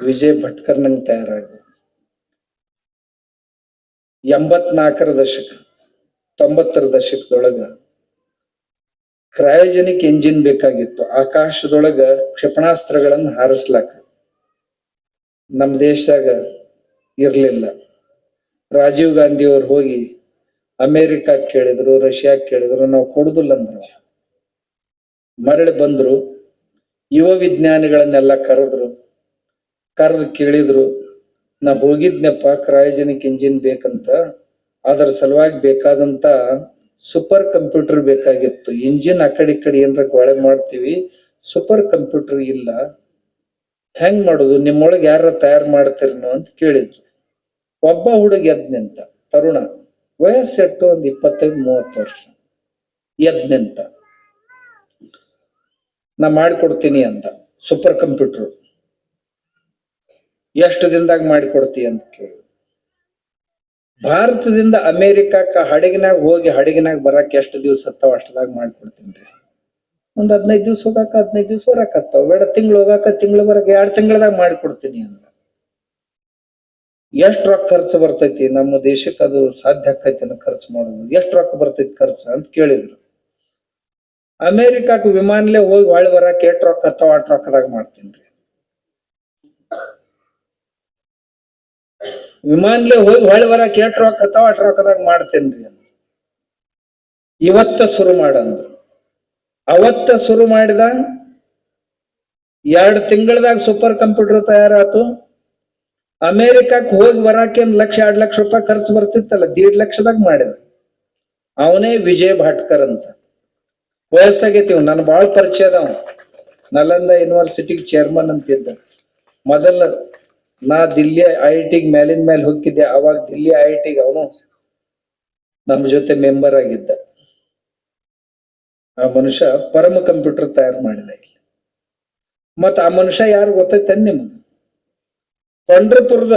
ವಿಜಯ್ ಭಟ್ಕರ್ ನಂಗೆ ತಯಾರಾಗ ಎಂಬತ್ನಾಲ್ಕರ ದಶಕ, ತೊಂಬತ್ತರ ದಶಕದೊಳಗ ಕ್ರಯೋಜೆನಿಕ್ ಎಂಜಿನ್ ಬೇಕಾಗಿತ್ತು. ಆಕಾಶದೊಳಗ ಕ್ಷಿಪಣಾಸ್ತ್ರಗಳನ್ನು ಹಾರಿಸ್ಲಾಕ ನಮ್ಮ ದೇಶದಾಗ ಇರಲಿಲ್ಲ. ರಾಜೀವ್ ಗಾಂಧಿ ಅವ್ರು ಹೋಗಿ ಅಮೇರಿಕಾ ಕೇಳಿದ್ರು, ರಷ್ಯಾ ಕೇಳಿದ್ರು, ನಾವು ಕೊಡುದಿಲ್ಲ ಅಂದ್ರು ಮರಳಿ ಬಂದ್ರು, ಯುವ ವಿಜ್ಞಾನಿಗಳನ್ನೆಲ್ಲ ಕರೆದ್ರು. ಕರೆದು ಕೇಳಿದ್ರು, ನಾ ಹೋಗಿದ್ನಪ್ಪ, ಕ್ರಯೋಜನಿಕ್ ಇಂಜಿನ್ ಬೇಕಂತ. ಅದರ ಸಲುವಾಗಿ ಬೇಕಾದಂತ ಸೂಪರ್ ಕಂಪ್ಯೂಟರ್ ಬೇಕಾಗಿತ್ತು. ಇಂಜಿನ್ ಆ ಕಡೆ ಈ ಕಡೆ ಏನ್ರ ಗೊಳೆ ಮಾಡ್ತೀವಿ, ಸೂಪರ್ ಕಂಪ್ಯೂಟರ್ ಇಲ್ಲ. ಹೆಂಗ್ ಮಾಡುದು, ನಿಮ್ಮೊಳಗೆ ಯಾರ ತಯಾರು ಮಾಡ್ತೀರನು ಅಂತ ಕೇಳಿದ್ರು. ಒಬ್ಬ ಹುಡುಗ ಎದ್ನಿಂತ ತರುಣ, ವಯಸ್ಸೆಟ್ಟು ಒಂದು ಇಪ್ಪತ್ತೈದು, ಮೂವತ್ತು ವರ್ಷ. ಎದ್ ನಿಂತ ನಾ ಮಾಡಿಕೊಡ್ತೀನಿ ಅಂತ, ಸೂಪರ್ ಕಂಪ್ಯೂಟರ್. ಎಷ್ಟು ದಿನದಾಗ ಮಾಡಿಕೊಡ್ತಿ ಅಂತ ಕೇಳಿ. ಭಾರತದಿಂದ ಅಮೇರಿಕಾಕ್ಕ ಹಡಗಿನಾಗ ಹೋಗಿ ಹಡಗಿನಾಗ ಬರಕ್ಕೆ ಎಷ್ಟು ದಿವ್ಸ ಹತ್ತಾವ ಅಷ್ಟದಾಗ ಮಾಡ್ಕೊಡ್ತೀನಿ ರೀ. ಒಂದ್ ಹದಿನೈದು ದಿವ್ಸ ಹೋಗಾಕ ಹದಿನೈದು ದಿವ್ಸ ಬರಾಕತ್ತಾವ ಬೇಡ, ತಿಂಗಳು ಹೋಗಾಕ ತಿಂಗಳು ಬರಕ್ಕೆ ಎರಡು ತಿಂಗಳದಾಗ ಮಾಡಿಕೊಡ್ತೀನಿ ಅಂತ ಎಷ್ಟ್ ರೊಕ್ಕ ಖರ್ಚು ಬರ್ತೈತಿ? ನಮ್ಮ ದೇಶಕ್ಕೆ ಅದು ಸಾಧ್ಯ ಆಕೈತಿ ಖರ್ಚು ಮಾಡೋದು. ಎಷ್ಟ್ ರೊಕ್ಕ ಬರ್ತೈತಿ ಖರ್ಚು ಅಂತ ಕೇಳಿದ್ರು. ಅಮೇರಿಕಾಕ್ ವಿಮಾನಲೇ ಹೋಗಿ ಹೊಳೆ ಬರಕ್ಕೆ ಎಷ್ಟು ರೊಕ್ಕ ಹತ್ತಾವ? ಅಷ್ಟ್ ರೊಕ್ಕದಾಗ ಮಾಡ್ತೀನಿ ರೀ. ವಿಮಾನ್ಲೆ ಹೋಗಿ ಹೊಳ್ಳಿ ಬರ ಎಟ್ ರೊಕ್ಕ ಹತ್ತಾವ ಅಷ್ಟ್ ರೊಕ್ಕದಾಗ ಮಾಡ್ತೇನ್ರಿ. ಇವತ್ತ ಶುರು ಮಾಡಂದ್ರು. ಅವತ್ತ ಶುರು ಮಾಡಿದ ಎರಡು ತಿಂಗಳದಾಗ ಸೂಪರ್ ಕಂಪ್ಯೂಟರ್ ತಯಾರಾತು. ಅಮೇರಿಕಾಕ್ ಹೋಗಿ ಬರಾಕೆ ಒಂದ್ ಲಕ್ಷ, ಎರಡ್ ಲಕ್ಷ ರೂಪಾಯಿ ಖರ್ಚು ಬರ್ತಿತ್ತಲ್ಲ, ದೀಡ್ ಲಕ್ಷದಾಗ ಮಾಡಿದ. ಅವನೇ ವಿಜಯ್ ಭಾಟ್ಕರ್ ಅಂತ. ವಯಸ್ಸಾಗೈತಿ ನನ್ ಬಾಳ್ ಪರಿಚಯ ಅದಾವ. ನಲಂದ ಯೂನಿವರ್ಸಿಟಿಗೆ ಚೇರ್ಮನ್ ಅಂತಿದ್ದ. ಮೊದಲ ನಾ ದಿಲ್ಲಿ ಐ ಐ ಟಿಗ್ ಮೇಲಿನ ಮೇಲೆ ಹೋಗಿದ್ದೆ ಅವಾಗ ದಿಲ್ಲಿ ಐ ಐ ಟಿಗೆ ಅವನು ನಮ್ಮ ಜೊತೆ ಮೆಂಬರ್ ಆಗಿದ್ದ. ಆ ಮನುಷ್ಯ ಪರಮ ಕಂಪ್ಯೂಟರ್ ತಯಾರು ಮಾಡಿದ ಇಲ್ಲಿ. ಮತ್ತ ಆ ಮನುಷ್ಯ ಯಾರು ಗೊತ್ತೈತೆ ನಿಮ್ಗೆ? ಪಂಡ್ರಪುರದ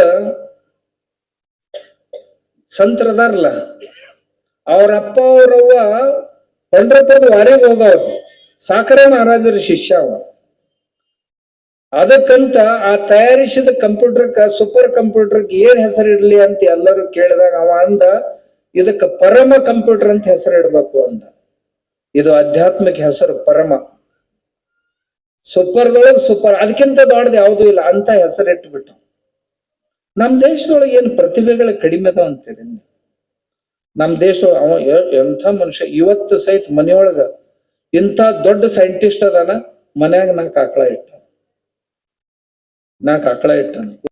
ಸಂತ್ರದಾರಲ್ಲ, ಅವ್ರ ಅಪ್ಪ ಅವ್ರವ್ವ ಪಂಡ್ರಪುರದ ವಾರಿಗೆ ಹೋಗವ್ರು. ಸಾಕರೆ ಮಹಾರಾಜರ ಶಿಷ್ಯ ಅವ ಅದಕ್ಕಂತ ಆ ತಯಾರಿಸಿದ ಕಂಪ್ಯೂಟರ್ಕ, ಸೂಪರ್ ಕಂಪ್ಯೂಟರ್ಗೆ ಏನ್ ಹೆಸರಿಡ್ಲಿ ಅಂತ ಎಲ್ಲರೂ ಕೇಳಿದಾಗ ಅವ ಅಂದ, ಇದಕ್ಕ ಪರಮ ಕಂಪ್ಯೂಟರ್ ಅಂತ ಹೆಸರು ಇಡ್ಬೇಕು ಅಂದ. ಇದು ಆಧ್ಯಾತ್ಮಿಕ ಹೆಸರು ಪರಮ. ಸೂಪರ್ದೊಳಗೆ ಸೂಪರ್, ಅದಕ್ಕಿಂತ ದೊಡ್ಡದು ಯಾವುದೂ ಇಲ್ಲ, ಅಂತ ಹೆಸರಿಟ್ಬಿಟ್ಟು ನಮ್ಮ ನಮ್ ದೇಶದೊಳಗೆ ಏನು ಪ್ರತಿಭೆಗಳು ಕಡಿಮೆ ಅದಾವ ಅಂತೀರಿ? ನಮ್ಮ ನಮ್ ದೇಶ ಅವ ಎಂಥ ಮನುಷ್ಯ, ಇವತ್ತು ಸಹಿತ ಮನೆಯೊಳಗ ಇಂಥ ದೊಡ್ಡ ಸೈಂಟಿಸ್ಟ್ ಅದಾನ, ಮನ್ಯಾಗ ನಾಲ್ಕು ಕಾಕಳ ಇಟ್ಟ నాకు అక్కడ పెట్టండి